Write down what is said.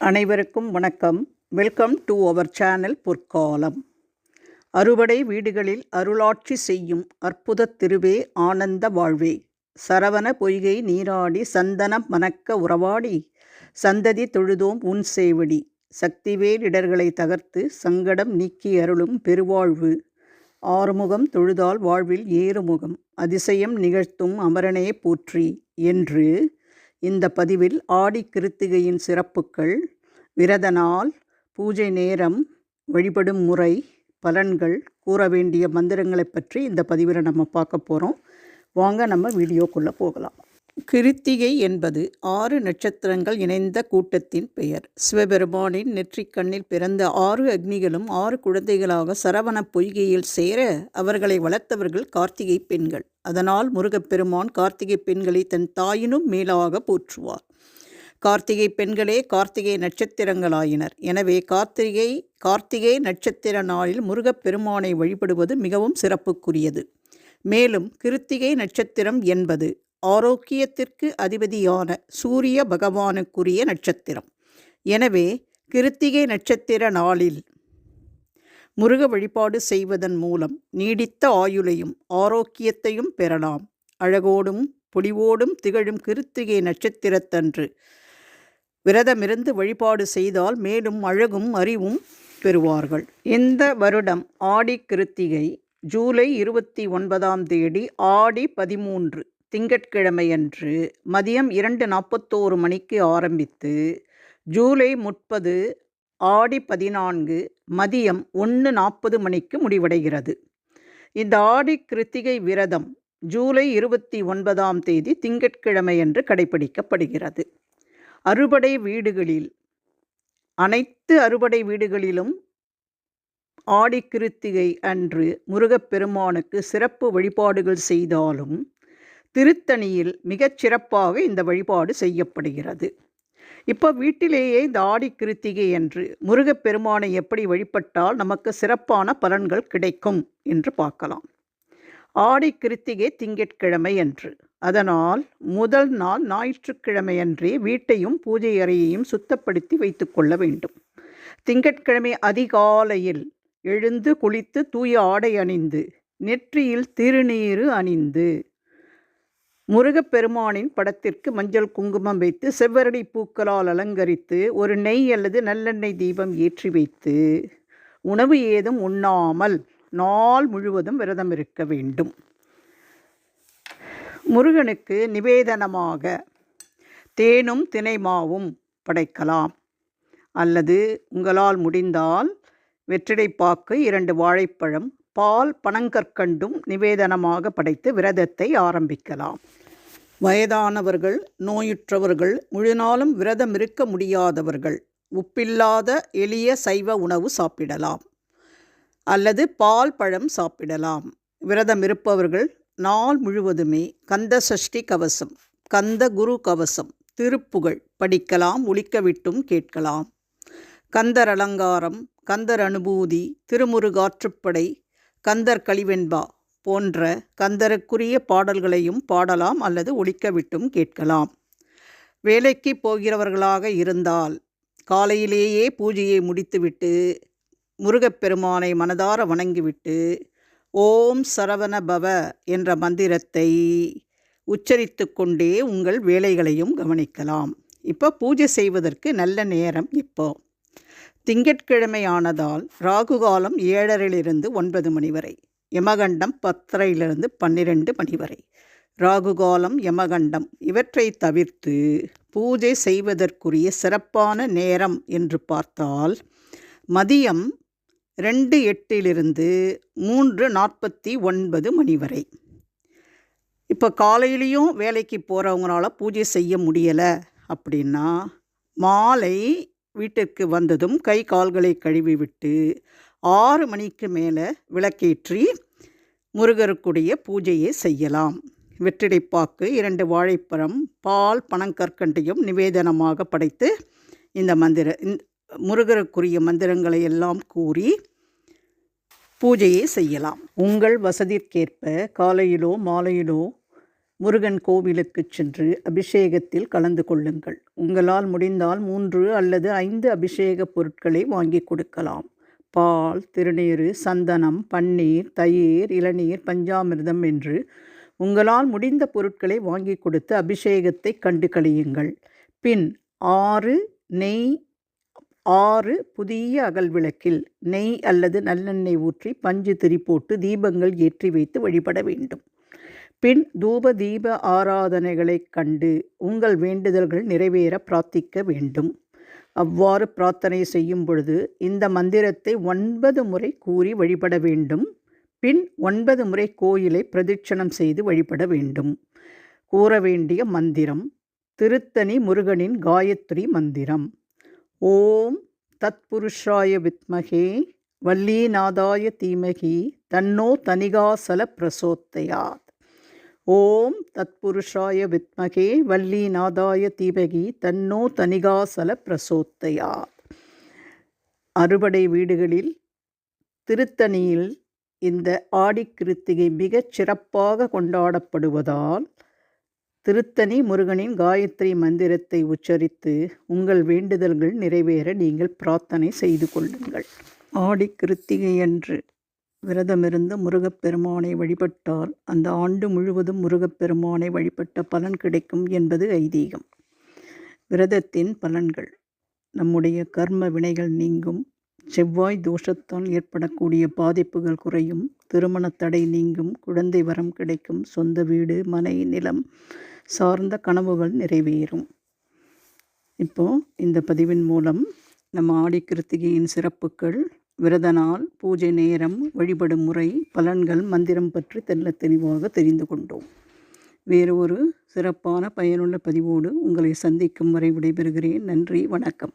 அனைவருக்கும் வணக்கம். Welcome to our channel பொற்காலம் அறுபடை வீடுகளில் அருளாட்சி செய்யும் அற்புதத் திருவே ஆனந்த வாழ்வே. சரவண பொய்கை நீராடி சந்தனம் மணக்க உறவாடி. சந்ததி தொழுதோம் உன் சேவடி. சக்திவேலிடர்களை தகர்த்து சங்கடம் நீக்கி அருளும் பெருவாழ்வு. ஆறுமுகம் தொழுதால் வாழ்வில் ஏறுமுகம். அதிசயம் நிகழ்த்தும் அமரனே போற்றி. என்று இந்த பதிவில் ஆடி கிருத்திகையின் சிறப்புகள் விரத நாள் பூஜை நேரம் வழிபடும் முறை பலன்கள் கூற வேண்டிய மந்திரங்களை பற்றி இந்த பதிவில் நம்ம பார்க்க போகிறோம் வாங்க நம்ம வீடியோக்குள்ளே போகலாம். கிருத்திகை என்பது ஆறு நட்சத்திரங்கள் இணைந்த கூட்டத்தின் பெயர். சிவபெருமானின் நெற்றிக்கண்ணில் பிறந்த ஆறு அக்னிகளும் ஆறு குழந்தைகளாக சரவண பொய்கையில் சேர அவர்களை வளர்த்தவர்கள் கார்த்திகை பெண்கள். அதனால் முருகப்பெருமான் கார்த்திகை பெண்களை தன் தாயினும் மேலாக போற்றுவார். கார்த்திகை பெண்களே கார்த்திகை நட்சத்திரங்களாயினர். எனவே கார்த்திகை கார்த்திகை நட்சத்திர நாளில் முருகப்பெருமானை வழிபடுவது மிகவும் சிறப்புக்குரியது. மேலும் கிருத்திகை நட்சத்திரம் என்பது ஆரோக்கியத்திற்கு அதிபதியான சூரிய பகவானுக்குரிய நட்சத்திரம். எனவே கிருத்திகை நட்சத்திர நாளில் முருக வழிபாடு செய்வதன் மூலம் நீடித்த ஆயுளையும் ஆரோக்கியத்தையும் பெறலாம். அழகோடும் பொலிவோடும் திகழும் கிருத்திகை நட்சத்திரத்தன்று விரதமிருந்து வழிபாடு செய்தால் மேலும் அழகும் அறிவும் பெறுவார்கள். இந்த வருடம் ஆடி கிருத்திகை ஜூலை இருபத்தி ஒன்பதாம் தேதி ஆடி பதிமூன்று. திங்கட்கிழமையன்று மதியம் இரண்டு நாற்பத்தோரு மணிக்கு ஆரம்பித்து ஜூலை முப்பது ஆடி பதினான்கு மதியம் ஒன்று நாற்பது மணிக்கு முடிவடைகிறது. இந்த ஆடி கிருத்திகை விரதம் ஜூலை இருபத்தி ஒன்பதாம் தேதி திங்கட்கிழமையன்று கடைபிடிக்கப்படுகிறது. அறுபடை வீடுகளில் அனைத்து அறுபடை வீடுகளிலும் ஆடி கிருத்திகை அன்று முருகப்பெருமானுக்கு சிறப்பு வழிபாடுகள் செய்தாலும் திருத்தணியில் மிகச் சிறப்பாக இந்த வழிபாடு செய்யப்படுகிறது. இப்போ வீட்டிலேயே இந்த ஆடி கிருத்திகை என்று முருகப்பெருமானை எப்படி வழிபட்டால் நமக்கு சிறப்பான பலன்கள் கிடைக்கும் என்று பார்க்கலாம். ஆடி கிருத்திகை திங்கட்கிழமை என்று அதனால் முதல் நாள் ஞாயிற்றுக்கிழமையன்றே வீட்டையும் பூஜை அறையையும் சுத்தப்படுத்தி வைத்துக்கொள்ள வேண்டும். திங்கட்கிழமை அதிகாலையில் எழுந்து குளித்து தூய ஆடை அணிந்து நெற்றியில் திருநீறு அணிந்து முருகப்பெருமானின் படத்திற்கு மஞ்சள் குங்குமம் வைத்து செவ்வரடி பூக்களால் அலங்கரித்து ஒரு நெய் அல்லது நல்லெண்ணெய் தீபம் ஏற்றி வைத்து உணவு ஏதும் உண்ணாமல் நாள் முழுவதும் விரதம் இருக்க வேண்டும். முருகனுக்கு நிவேதனமாக தேனும் தினைமாவும் படைக்கலாம். அல்லது உங்களால் முடிந்தால் வெற்றிடைப்பாக்கு இரண்டு வாழைப்பழம் பால் பனங்கற்கண்டும் நிவேதனமாக படைத்து விரதத்தை ஆரம்பிக்கலாம். வயதானவர்கள் நோயுற்றவர்கள் முழுநாளும் விரதம் இருக்க முடியாதவர்கள் உப்பில்லாத எளிய சைவ உணவு சாப்பிடலாம் அல்லது பால் பழம் சாப்பிடலாம். விரதம் இருப்பவர்கள் நாள் முழுவதுமே கந்த சஷ்டி கவசம் கந்த குரு கவசம் திருப்புகழ் படிக்கலாம் ஒழிக்கவிட்டும் கேட்கலாம். கந்தர் அலங்காரம் கந்தர் அனுபூதி திருமுருகாற்றுப்படை கந்தர் கலிவெண்பா போன்ற கந்தருக்குரிய பாடல்களையும் பாடலாம் அல்லது ஒழிக்கவிட்டும் கேட்கலாம். வேலைக்கு போகிறவர்களாக இருந்தால் காலையிலேயே பூஜையை முடித்துவிட்டு முருகப்பெருமானை மனதார வணங்கிவிட்டு ஓம் சரவண பவ என்ற மந்திரத்தை உச்சரித்து கொண்டே உங்கள் வேலைகளையும் கவனிக்கலாம். இப்போ பூஜை செய்வதற்கு நல்ல நேரம் இப்போ. திங்கட்கிழமை ஆனதால் ராகு காலம் ஏழரிலிருந்து ஒன்பது மணி வரை யமகண்டம் பத்தரையிலிருந்து பன்னிரெண்டு மணி வரை. ராகு காலம் யமகண்டம் இவற்றை தவிர்த்து பூஜை செய்வதற்குரிய சிறப்பான நேரம் என்று பார்த்தால் மதியம் ரெண்டு எட்டிலிருந்து மூன்று நாற்பத்தி ஒன்பது மணி வரை. இப்போ காலையிலையும் வேலைக்கு போகிறவங்களால பூஜை செய்ய முடியலை அப்படின்னா மாலை வீட்டிற்கு வந்ததும் கை கால்களை கழுவிவிட்டு ஆறு மணிக்கு மேலே விளக்கேற்றி முருகருக்குடைய பூஜையை செய்யலாம். வெற்றிடைப்பாக்கு இரண்டு வாழைப்பழம் பால் பனங்கற்கண்டையும் நிவேதனமாக படைத்து இந்த மந்திர முருகருக்குரிய மந்திரங்களை எல்லாம் கூறி பூஜையை செய்யலாம். உங்கள் வசதிக்கேற்ப காலையிலோ மாலையிலோ முருகன் கோவிலுக்குச் சென்று அபிஷேகத்தில் கலந்து கொள்ளுங்கள். உங்களால் முடிந்தால் மூன்று அல்லது ஐந்து அபிஷேக பொருட்களை வாங்கி கொடுக்கலாம். பால் திருநீறு சந்தனம் பன்னீர் தயிர் இளநீர் பஞ்சாமிர்தம் என்று உங்களால் முடிந்த பொருட்களை வாங்கி கொடுத்து அபிஷேகத்தை கண்டு கழியுங்கள் பின் ஆறு நெய் ஆறு புதிய அகல் விளக்கில் நெய் அல்லது நல்லெண்ணெய் ஊற்றி பஞ்சு திரி போட்டு தீபங்கள் ஏற்றி வைத்து வழிபட வேண்டும். பின் தூப தீப ஆராதனைகளைக் கண்டு உங்கள் வேண்டுதல்கள் நிறைவேற பிரார்த்திக்க வேண்டும். அவ்வாறு பிரார்த்தனை செய்யும் பொழுது இந்த மந்திரத்தை ஒன்பது முறை கூறி வழிபட வேண்டும். பின் ஒன்பது முறை கோயிலை பிரதிட்சணம் செய்து வழிபட வேண்டும். கூற வேண்டிய மந்திரம் திருத்தணி முருகனின் காயத்ரி மந்திரம். ஓம் தத்புருஷாய வித்மகே வல்லீநாதாய தீமகி தன்னோ தனிகாசல பிரசோத்தையாத். ஓம் தத்புருஷாய வித்மகே வல்லீநாதாய தீபகி தன்னோ தனிகாசல பிரசோத்தயாத். அறுபடை வீடுகளில் திருத்தணியில் இந்த ஆடிக்கிருத்திகை மிகச் சிறப்பாக கொண்டாடப்படுவதால் திருத்தணி முருகனின் காயத்ரி மந்திரத்தை உச்சரித்து உங்கள் வேண்டுதல்கள் நிறைவேற நீங்கள் பிரார்த்தனை செய்து கொள்ளுங்கள். ஆடி கிருத்திகை அன்று விரதமிருந்து முருகப்பெருமானை வழிபட்டால் அந்த ஆண்டு முழுவதும் முருகப்பெருமானை வழிபட்ட பலன் கிடைக்கும் என்பது ஐதீகம். விரதத்தின் பலன்கள். நம்முடைய கர்ம வினைகள் நீங்கும். செவ்வாய் தோஷத்தால் ஏற்படக்கூடிய பாதிப்புகள் குறையும். திருமண தடை நீங்கும். குழந்தை வரம் கிடைக்கும். சொந்த வீடு மனை நிலம் சார்ந்த கனவுகள் நிறைவேறும். இப்போ இந்த பதிவின் மூலம் நம்ம ஆடி கிருத்திகையின் சிறப்புகள் விரத நாள் பூஜை நேரம் வழிபடும் முறை பலன்கள் மந்திரம் பற்றி தெல்ல தெளிவாக தெரிந்து கொண்டோம். வேறு ஒரு சிறப்பான பயனுள்ள பதிவோடு உங்களை சந்திக்கும் வரை விடைபெறுகிறேன். நன்றி வணக்கம்.